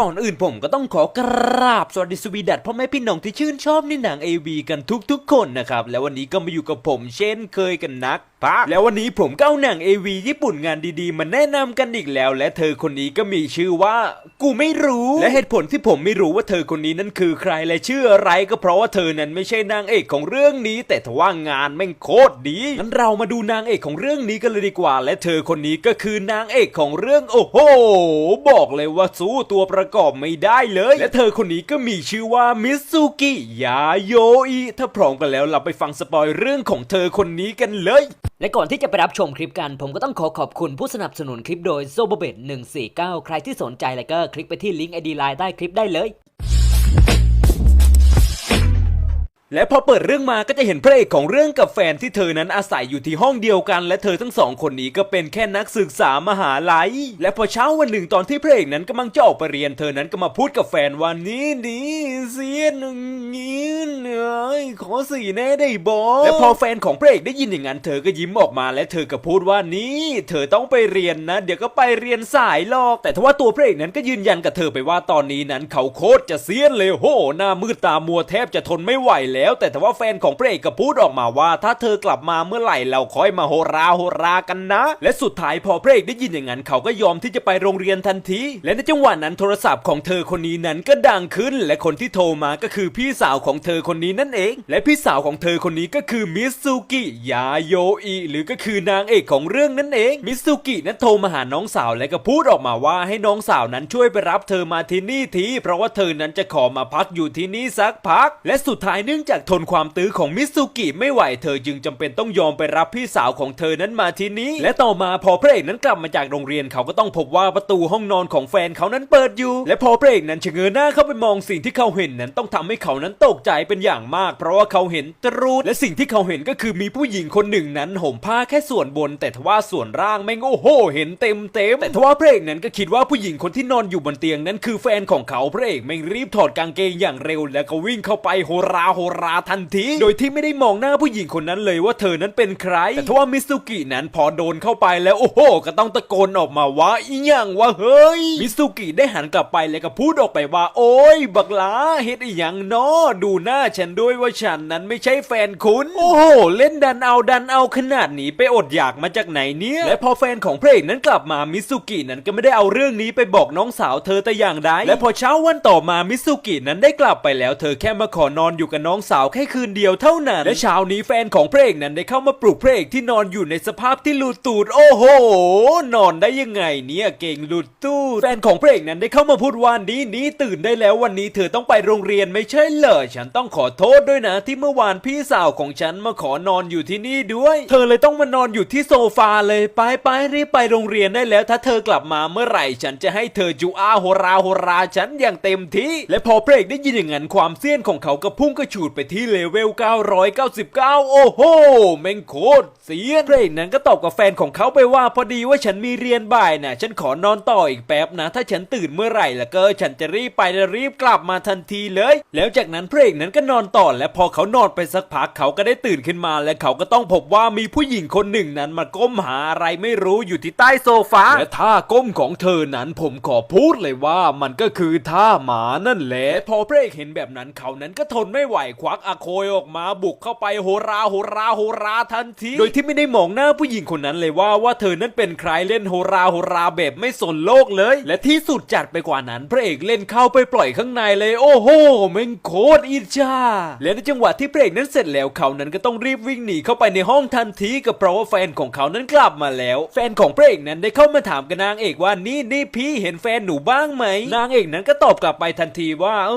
ก่อนอื่นผมก็ต้องขอกราบสวัสดีสวีดัตพ่อแม่พี่น้องที่ชื่นชอบในหนัง AV กันทุกๆคนนะครับ แล้ววันนี้ก็มาอยู่กับผมเช่นเคยกันนักพักแล้ววันนี้ผมก็เอาหนัง AV ญี่ปุ่นงานดีๆ มาแนะนำกันอีกแล้ว และเธอคนนี้ก็มีชื่อว่า กูไม่รู้ และเหตุผลที่ผมไม่รู้ว่าเธอคนนี้นั้นคือใครและชื่ออะไรก็เพราะว่าเธอนั้นไม่ใช่นางเอกของเรื่องนี้ แต่ทว่างานแม่งโคตรดีงั้นเรามาดูนางเอกของเรื่องนี้กันเลยดีกว่า และเธอคนนี้ก็คือนางเอกของเรื่องโอ้โห บอกเลยว่าสู้ตัวประประกอบไม่ได้เลย และเธอคนนี้ก็มีชื่อว่ามิซุกิยาโยอิถ้าพร้อมกันแล้วเราไปฟังสปอยเรื่องของเธอคนนี้กันเลย และก่อนที่จะไปรับชมคลิปกัน ผมก็ต้องขอขอบคุณผู้สนับสนุนคลิปโดยโซบเบต149 ใครที่สนใจแล้วก็คลิกไปที่ลิงก์ไอดีไลน์ใต้คลิปได้เลย และพอเปิดเรื่องมาก็จะเห็นพระเอกของเรื่องกับแฟนที่เธอนั้นอาศัยอยู่ที่ห้องเดียวกัน และเธอทั้งสองคนนี้ก็เป็นแค่นักศึกษามหาลัย และพอเช้าวันหนึ่งตอนที่พระเอกนั้นกำลังจะออกไปเรียนเธอนั้นก็มาพูดกับแฟนว่านี่นี่เสียนงี้เอ้ยขอสี่แน่ได้บอและพอแฟนของพระเอกได้ยินอย่างนั้นเธอก็ยิ้มออกมาและเธอก็พูดว่านี่เธอต้องไปเรียนนะ เดี๋ยวก็ไปเรียนสายหรอก แต่ทว่าตัวพระเอกนั้นก็ยืนยันกับเธอไปว่าตอนนี้นั้นเขาโคตรจะเสียนเลยโหหน้ามืดตามัวแทบจะทนไม่ไหวแล้วแล้ว แต่ทว่าแฟนของพระเอกก็พูดออกมาว่า ถ้าเธอกลับมาเมื่อไหร่เราค่อยมาโหราโหรากันนะ และสุดท้ายพอพระเอกได้ยินอย่างนั้นเขาก็ยอมที่จะไปโรงเรียนทันที และในจังหวะนั้นโทรศัพท์ของเธอคนนี้นั้นก็ดังขึ้น และคนที่โทรมาก็คือพี่สาวของเธอคนนี้นั่นเอง และพี่สาวของเธอคนนี้ก็คือมิซุกิยาโยอิหรือก็คือนางเอกของเรื่องนั่นเองมิซุกินั้นโทรมาหาน้องสาวและก็พูดออกมาว่าให้น้องสาวนั้นช่วยไปรับเธอมาที่นี่ทีเพราะว่าเธอนั้นจะขอมาพักอยู่ที่นี่สักพัก และสุดท้ายเนื่องจากทนความตื้อของมิซุกิไม่ไหวเธอจึงจำเป็นต้องยอมไปรับพี่สาวของเธอนั้นมาที่นี้ และต่อมาพอพระเอกนั้นกลับมาจากโรงเรียนเขาก็ต้องพบว่าประตูห้องนอนของแฟนเขานั้นเปิดอยู่ และพอพระเอกนั้นชะเง้อหน้าเข้าไปมองสิ่งที่เขาเห็นนั้นต้องทำให้เขานั้นตกใจเป็นอย่างมาก เพราะว่าเขาเห็นตรูดและสิ่งที่เขาเห็นก็คือมีผู้หญิงคนหนึ่งนั้นห่มผ้าแค่ส่วนบน แต่ทว่าส่วนล่างแม่งโอ้โห เห็นเต็มเต็มแต่ทว่าพระเอกนั้นก็คิดว่าผู้หญิงคนที่นอนอยู่บนเตียงนั้นคือแฟนของเขาพระเอกแม่งรีบถอดกางเกงอย่างเร็ว แล้วก็วิ่งเข้าไปโหราโหราทันที โดยที่ไม่ได้มองหน้าผู้หญิงคนนั้นเลยว่าเธอนั้นเป็นใคร แต่ทว่ามิซุกินั้นพอโดนเข้าไปแล้วโอ้โห ก็ต้องตะโกนออกมาว่าอีหยังว่าเฮ้ย มิซุกิได้หันกลับไปแล้วก็พูดออกไปว่า โอ้ย บักหลาเฮ็ดอีหยังเนาะดูหน้าฉันด้วยว่าฉันนั้นไม่ใช่แฟนคุณ โอ้โห เล่นดันเอาดันเอาขนาดนี้ไปอดอยากมาจากไหนเนี่ย และพอแฟนของพระเอกนั้นกลับมามิซุกินั้นก็ไม่ได้เอาเรื่องนี้ไปบอกน้องสาวเธอแต่อย่างใดและพอเช้าวันต่อมามิซุกินั้นได้กลับไปแล้ว เธอแค่มาขอนอนอยู่กับน้องสาวแค่คืนเดียวเท่านั้น และเช้านี้แฟนของพระเอกนั้นได้เข้ามาปลุกพระเอกที่นอนอยู่ในสภาพที่หลุดตูด โอ้โห นอนได้ยังไงเนี่ยเก่งหลุดตูด แฟนของพระเอกนั้นได้เข้ามาพูดว่านี้นี้ตื่นได้แล้ววันนี้เธอต้องไปโรงเรียนไม่ใช่เหรอฉันต้องขอโทษด้วยนะที่เมื่อวานพี่สาวของฉันมาขอนอนอยู่ที่นี่ด้วย เธอเลยต้องมานอนอยู่ที่โซฟาเลยไปไปรีบไปโรงเรียนได้แล้ว ถ้าเธอกลับมาเมื่อไหร่ ฉันจะให้เธอจูอาโหราโหราฉันอย่างเต็มที่ และพอพระเอกได้ยินอย่างนั้นความเสี้ยนของเขาก็พุ่งกระฉูดไปที่เลเวล 999 โอ้โหแม่งโคตรเสียนพระเอกนั้นก็ตอบกับแฟนของเขาไปว่าพอดีว่าฉันมีเรียนบ่ายนะฉันขอนอนต่ออีกแป๊บนะ ถ้าฉันตื่นเมื่อไหร่ล้วก็ฉันจะรีบไปและรีบกลับมาทันทีเลย แล้วจากนั้นพระเอกนั้นก็นอนต่อและพอเขานอนไปสักพักเขาก็ได้ตื่นขึ้นมาและเขาก็ต้องพบว่ามีผู้หญิงคนหนึ่งนั้นมาก้มหาอะไรไม่รู้อยู่ที่ใต้โซฟาและท่าก้มของเธอนั้นผมขอพูดเลยว่ามันก็คือท่าหมานั่นแหละพอพระเอกเห็นแบบนั้นเขานั้นก็ทนไม่ไหวควักอโคยออกมาบุกเข้าไปโหราโหราโหราทันที โดยที่ไม่ได้มองหน้าผู้หญิงคนนั้นเลยว่าว่าเธอนั้นเป็นใครเล่นโหราโหราแบบไม่สนโลกเลย และที่สุดจัดไปกว่านั้นพระเอกเล่นเข้าไปปล่อยข้างในเลยโอ้โหแม่งโคตรอิจฉาและในจังหวะที่พระเอกนั้นเสร็จแล้วเขานั้นก็ต้องรีบวิ่งหนีเข้าไปในห้องทันทีก็เพราะว่าแฟนของเขานั้นกลับมาแล้ว แฟนของพระเอกนั้นได้เข้ามาถามกับนางเอกว่านี่นี่พี่เห็นแฟนหนูบ้างไหม นางเอกนั้นก็ตอบกลับไปทันทีว่าอื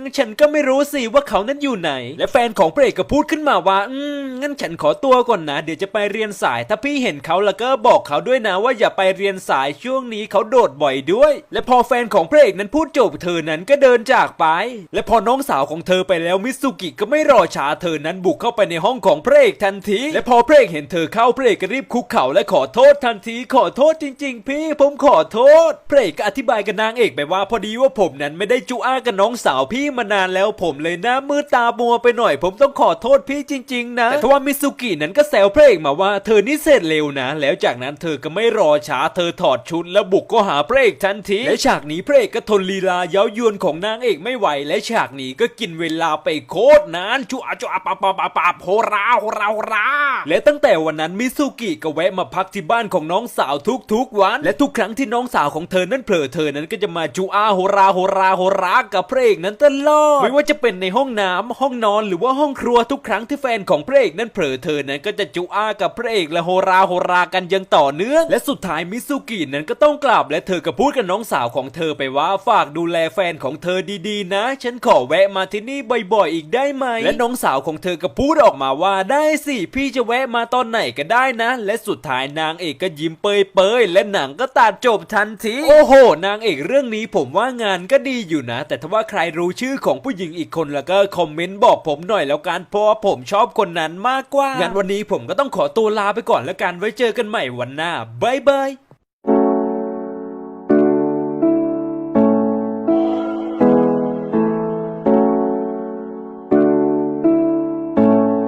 มฉันก็ไม่รู้สิว่าเขานั้นอยู่ไหน และแฟนของพระเอกก็พูดขึ้นมาว่า อืมงั้นฉันขอตัวก่อนนะ เดี๋ยวจะไปเรียนสาย ถ้าพี่เห็นเขาแล้วก็บอกเขาด้วยนะ ว่าอย่าไปเรียนสายช่วงนี้เขาโดดบ่อยด้วย และพอแฟนของพระเอกนั้นพูดจบเธอนั้นก็เดินจากไป และพอน้องสาวของเธอไปแล้วมิสุกิก็ไม่รอช้าเธอนั้นบุกเข้าไปในห้องของพระเอกทันที และพอพระเอกเห็นเธอเข้าพระเอกก็รีบคุกเข่าและขอโทษทันทีขอโทษจริง ๆ พี่ผมขอโทษพระเอกก็อธิบายกับนางเอกไปว่าพอดีว่าผมนั้นไม่ได้จุอ้ากับน้องสาวพี่มานานแล้วผมเลยหน้ามืดตามัวไปหน่อย ผมต้องขอโทษพี่จริง ๆ นะ แต่ทว่ามิซุกินั้นก็แซวพระเอกมาว่าเธอนี่เสร็จเร็วนะ แล้วจากนั้นเธอก็ไม่รอช้าเธอถอดชุดแล้วบุกก็หาพระเอกทันทีและฉากนี้พระเอกก็ทนลีลาเย้ายวนของนางเอกไม่ไหว และฉากนี้ก็กินเวลาไปโคตรนานจุอาจุอาปาปาปาปาโฮราโฮราโฮรา และตั้งแต่วันนั้นมิซุกิก็แวะมาพักที่บ้านของน้องสาวทุกๆวัน และทุกครั้งที่น้องสาวของเธอนั้นเผลอเธอนั้นก็จะมาจูอาโฮราโฮราโฮรากับพระเอกนั้นตลอดไม่ว่าจะเป็นในห้องน้ำห้องนอนหรือว่าห้องครัวทุกครั้งที่แฟนของพระเอกนั้นเผลอเธอนั้นก็จะจูอากับพระเอกและโฮราโฮรากันยังต่อเนื่อง และสุดท้ายมิซุกินั้นก็ต้องกลับและเธอก็พูดกับน้องสาวของเธอไปว่าฝากดูแลแฟนของเธอดีๆ นะ ฉันขอแวะมาที่นี่บ่อยๆ อีกได้ไหม และน้องสาวของเธอก็พูดออกมาว่าได้สิพี่จะแวะมาตอนไหนก็ได้นะ และสุดท้ายนางเอกก็ยิ้มเปยๆและหนังก็ตัดจบทันทีโอ้โห นางเอกเรื่องนี้ผมว่างานก็ดีอยู่นะ แต่ถ้าว่าใครรู้ชื่อของผู้หญิงอีกคนแล้วก็คอมเมนนต์บอกผมหน่อยแล้วกันเพราะว่าผมชอบคนนั้นมากกว่างั้นวันนี้ผมก็ต้องขอตัวลาไปก่อนแล้วกันไว้เจอกันใหม่วันหน้าบายบาย